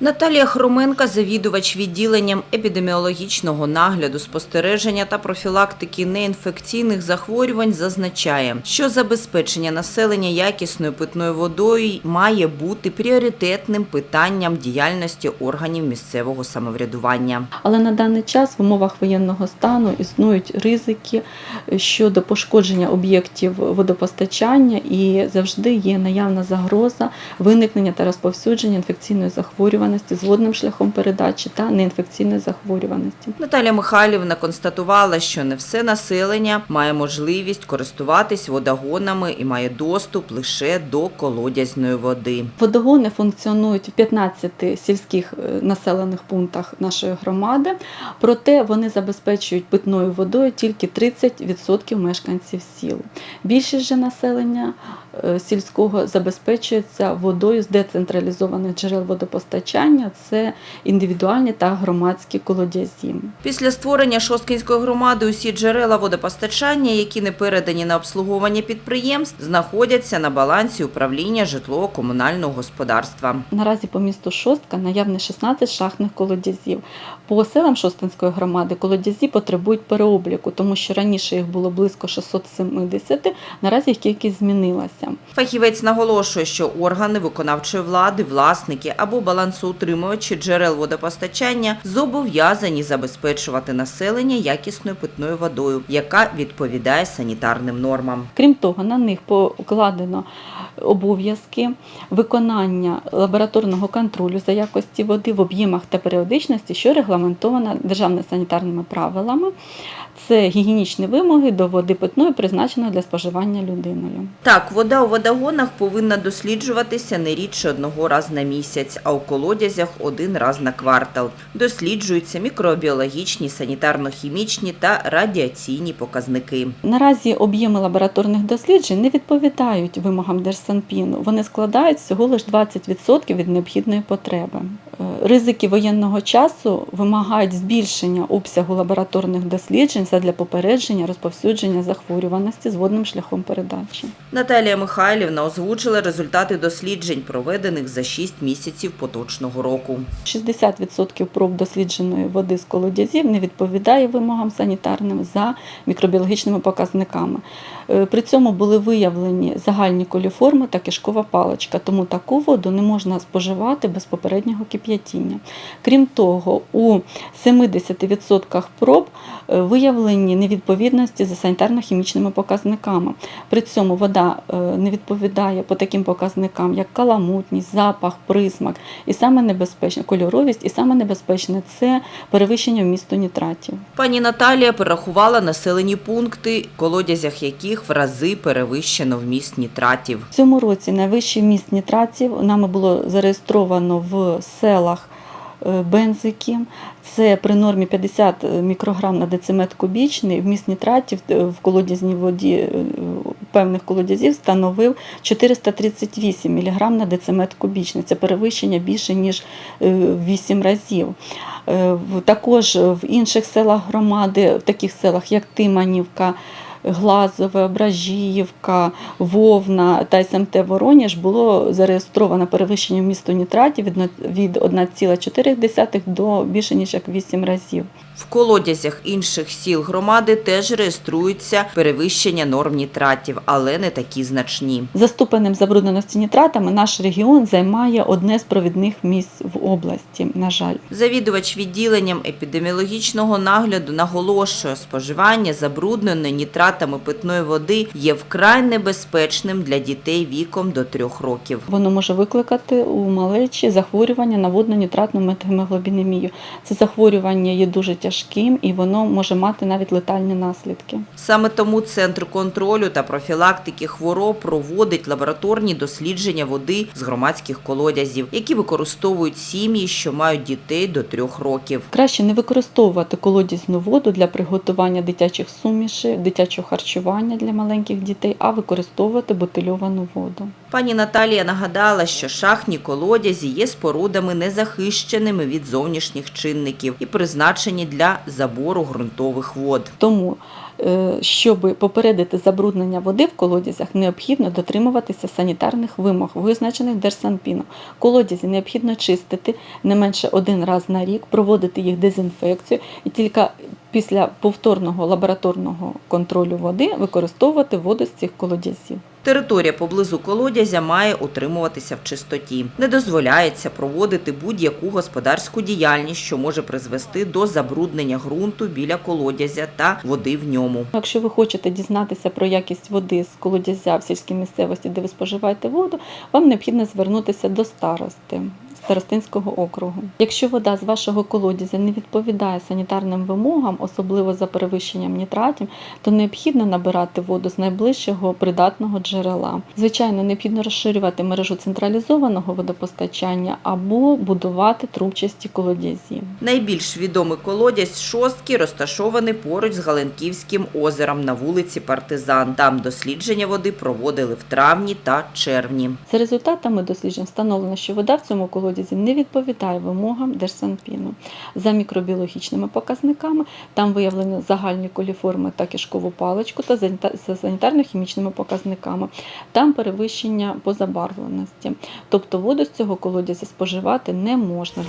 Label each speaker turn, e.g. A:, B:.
A: Наталія Хроменка, завідувач відділенням епідеміологічного нагляду, спостереження та профілактики неінфекційних захворювань, зазначає, що забезпечення населення якісною питною водою має бути пріоритетним питанням діяльності органів місцевого самоврядування.
B: Але на даний час в умовах воєнного стану існують ризики щодо пошкодження об'єктів водопостачання і завжди є наявна загроза виникнення та розповсюдження інфекційної захворюваності з водним шляхом передачі та неінфекційної захворюваності.
A: Наталя Михайлівна констатувала, що не все населення має можливість користуватись водогонами і має доступ лише до колодязної води.
B: Водогони функціонують в 15 сільських е, населених пунктах нашої громади, проте вони забезпечують питною водою тільки 30% мешканців сіл. Більшість же населення е, сільського забезпечується водою з децентралізованих джерел водопостачання, це індивідуальні та громадські колодязі.
A: Після створення Шосткинської громади усі джерела водопостачання, які не передані на обслуговування підприємств, знаходяться на балансі управління житлово-комунального господарства.
B: Наразі по місту Шостка наявне 16 шахтних колодязів. По селам Шостинської громади колодязі потребують переобліку, тому що раніше їх було близько 670, наразі їх кількість змінилася.
A: Фахівець наголошує, що органи виконавчої влади, власники або балансоутримувачі джерел водопостачання зобов'язані забезпечувати населення якісною питною водою, яка відповідає санітарним нормам.
B: Крім того, на них покладено обов'язки виконання лабораторного контролю за якості води в об'ємах та періодичності, що регламентовано державними санітарними правилами. Це гігієнічні вимоги до води питної, призначеної для споживання людиною.
A: Так, вода у водогонах повинна досліджуватися не рідше одного разу на місяць, а у колодязях один раз на квартал. Досліджуються мікробіологічні, санітарно-хімічні та радіаційні показники.
B: Наразі об'єми лабораторних досліджень не відповідають вимогам Держсанпіну. Вони складають всього лише 20% від необхідної потреби. Е, Ризики воєнного часу вимагають збільшення обсягу лабораторних досліджень задля попередження розповсюдження захворюваності з водним шляхом передачі.
A: Наталія Михайлівна озвучила результати досліджень, проведених за 6 місяців поточного року.
B: 60% проб дослідженої води з колодязів не відповідає вимогам санітарним за мікробіологічними показниками. Е, При цьому були виявлені загальні коліформи та кишкова паличка, тому таку воду не можна споживати без попереднього кип'ятіння. Крім того, у 70% проб е, виявлені невідповідності за санітарно-хімічними показниками. При цьому вода е, не відповідає по таким показникам, як каламутність, запах, присмак, і саме небезпечне кольоровість, і саме небезпечне це перевищення вмісту нітратів.
A: Пані Наталія перерахувала населені пункти, в колодязях яких в рази перевищено вміст нітратів.
B: В цьому році найвищий вміст нітратів нами було зареєстровано в селах е, Бензики. Це при нормі 50 мікрограм на дециметр кубічний. Вміст нітратів е, в колодязній воді е, певних колодязів становив 438 мг на дециметр кубічний. Це перевищення більше ніж е, 8 разів. Е, Також в інших селах громади, в таких селах як Тиманівка, Глазове, Бражіївка, Вовна та СМТ Вороніж було зареєстровано перевищення вмісту нітратів від від 1,4 до більше ніж як 8 разів.
A: В колодязях інших сіл громади теж реєструється перевищення норм нітратів, але не такі значні.
B: За ступенем забрудненості нітратами наш регіон займає одне з провідних місць в області. На жаль,
A: Завідувач відділенням епідеміологічного нагляду наголошує, споживання забрудненої нітратами питної води є вкрай небезпечним для дітей віком до трьох років.
B: воно може викликати у малечі захворювання на водно-нітратну метгемоглобінемію. Це захворювання є дуже тяжким і воно може мати навіть летальні наслідки.
A: Саме тому Центр контролю та профілактики хвороб проводить лабораторні дослідження води з громадських колодязів, які використовують сім'ї, що мають дітей до трьох років.
B: Краще не використовувати колодязну воду для приготування дитячих сумішей, дитячого харчування для маленьких дітей, а використовувати бутильовану воду.
A: Пані Наталія нагадала, що шахтні колодязі є спорудами незахищеними від зовнішніх чинників і призначені для забору ґрунтових вод.
B: Тому, е, щоб попередити забруднення води в колодязях, необхідно дотримуватися санітарних вимог, визначених Держсанпіном. Колодязі необхідно чистити не менше один раз на рік, проводити їх дезінфекцію і тільки після повторного лабораторного контролю води використовувати воду з цих колодязів.
A: Територія поблизу колодязя має утримуватися в чистоті. Не дозволяється проводити будь-яку господарську діяльність, що може призвести до забруднення ґрунту біля колодязя та води в ньому.
B: Якщо ви хочете дізнатися про якість води з колодязя в сільській місцевості, де ви споживаєте воду, вам необхідно звернутися до старости. Старостинського округу. Якщо вода з вашого колодязя не відповідає санітарним вимогам, особливо за перевищенням нітратів, то необхідно набирати воду з найближчого придатного джерела. Звичайно, необхідно розширювати мережу централізованого водопостачання або будувати трубчасті колодязі.
A: Найбільш відомий колодязь шостки розташований поруч з Галенківським озером на вулиці Партизан. Там дослідження води проводили в травні та червні.
B: За результатами досліджень встановлено, що вода в цьому колодязі не відповідає вимогам Держсанпіну. За мікробіологічними показниками там виявлено загальні коліформи та кишкову паличку та за санітарно-хімічними показниками. Там перевищення по забарвленості. Тобто воду з цього колодязя споживати не можна.